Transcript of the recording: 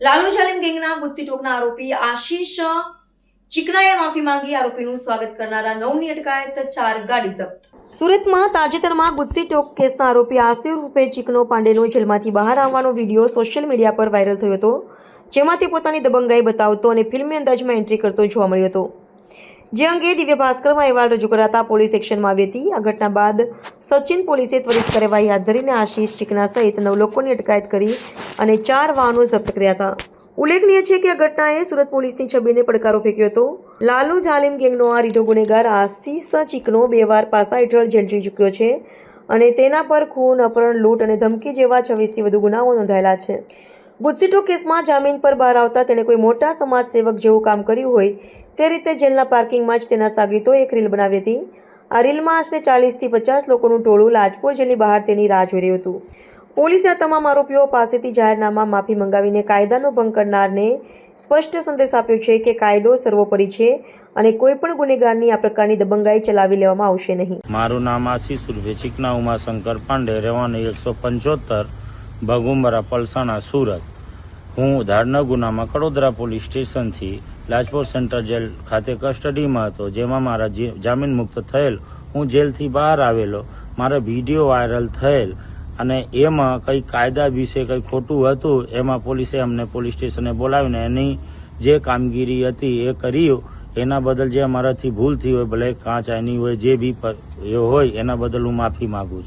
લાલુ જાલિમ ગેંગના ગુસ્સી ટોકના આરોપી આશીષ ચિકનાએ માફી માંગી. આરોપીનું સ્વાગત કરનારા નવની અટકાયત, ચાર ગાડી જપ્ત. સુરતમાં તાજેતરમાં ગુસ્સી ટોક કેસના આરોપી આસિર રૂપે ચિકનો પાંડેનો જેલમાંથી બહાર આવવાનો વીડિયો સોશિયલ મીડિયા પર વાયરલ થયો હતો જેમાં તે પોતાની દબંગાઈ બતાવતો અને ફિલ્મી અંદાજમાં એન્ટ્રી કરતો જોવા મળ્યો હતો. જે અંગે દિવ્ય ભાસ્કરમાં અહેવાલ રજૂ કરાતા પોલીસ એક્શનમાં આવી હતી. આ ઘટના બાદ સચિન પોલીસે ત્વરિત કાર્યવાહી હાથ ધરીને આશીષ ચીકના સહિત નવ લોકોની અટકાયત કરી અને ચાર વાહનો જપ્ત કર્યા હતા. ઉલ્લેખનીય છે કે આ ઘટનાએ સુરત પોલીસની છબીને પડકારો ફેંક્યો હતો. લાલુ જાલિમ ગેંગનો આ રીઢો ગુનેગાર આશીષ ચીકનો બે વાર પાસા હેઠળ જેલ જઈ ચૂક્યો છે અને તેના પર ખૂન, અપહરણ, લૂંટ અને ધમકી જેવા છવ્વીસથી વધુ ગુનાઓ નોંધાયેલા છે. ગુસ્સીટો કેસમાં જામીન પર બહાર આવતા તેણે કોઈ મોટા સમાજ સેવક જેવું કામ કર્યું હોય તે રીતે જેલના પાર્કિંગમાં જ તેના સાગરીતોએ એક રીલ બનાવી હતી. આ રીલમાં આશરે ચાલીસથી પચાસ લોકોનું ટોળું લાજપોર જેલની બહાર તેની રાહ જોઈ રહ્યું હતું. પોલીસે આ તમામ આરોપીઓ પાસેથી જાહેરનામા માફી મંગાવીને કાયદાનો ભંગ કરનારને સ્પષ્ટ સંદેશ આપ્યો છે કે કાયદો સર્વોપરી છે અને કોઈ પણ ગુનેગારની આ પ્રકારની દબંગાઈ ચલાવી લેવામાં આવશે નહીં. મારું નામ આશીષ ઉર્ફે ચીકના, ઉમાશંકર પાંડે, રહેવાનું એકસો પંચોતેર ભગુમરા પલસાણા, સુરત. હું ધારના ગુનામાં કડોદરા પોલીસ સ્ટેશનથી લાજપોર સેન્ટ્રલ જેલ ખાતે કસ્ટડીમાં હતો, જેમાં મારા જામીન મુક્ત થયેલ. હું જેલથી બહાર આવેલો, મારો વીડિયો વાયરલ થયેલ અને એમાં કંઈ કાયદા વિશે કંઈ ખોટું હતું, એમાં પોલીસે અમને પોલીસ સ્ટેશને બોલાવીને એની જે કામગીરી હતી એ કર્યું એના બદલ જે અમારાથી ભૂલ થઈ હોય, ભલે કાંચ આની હોય, જે બી એ હોય, એના બદલ હું માફી માગું છું.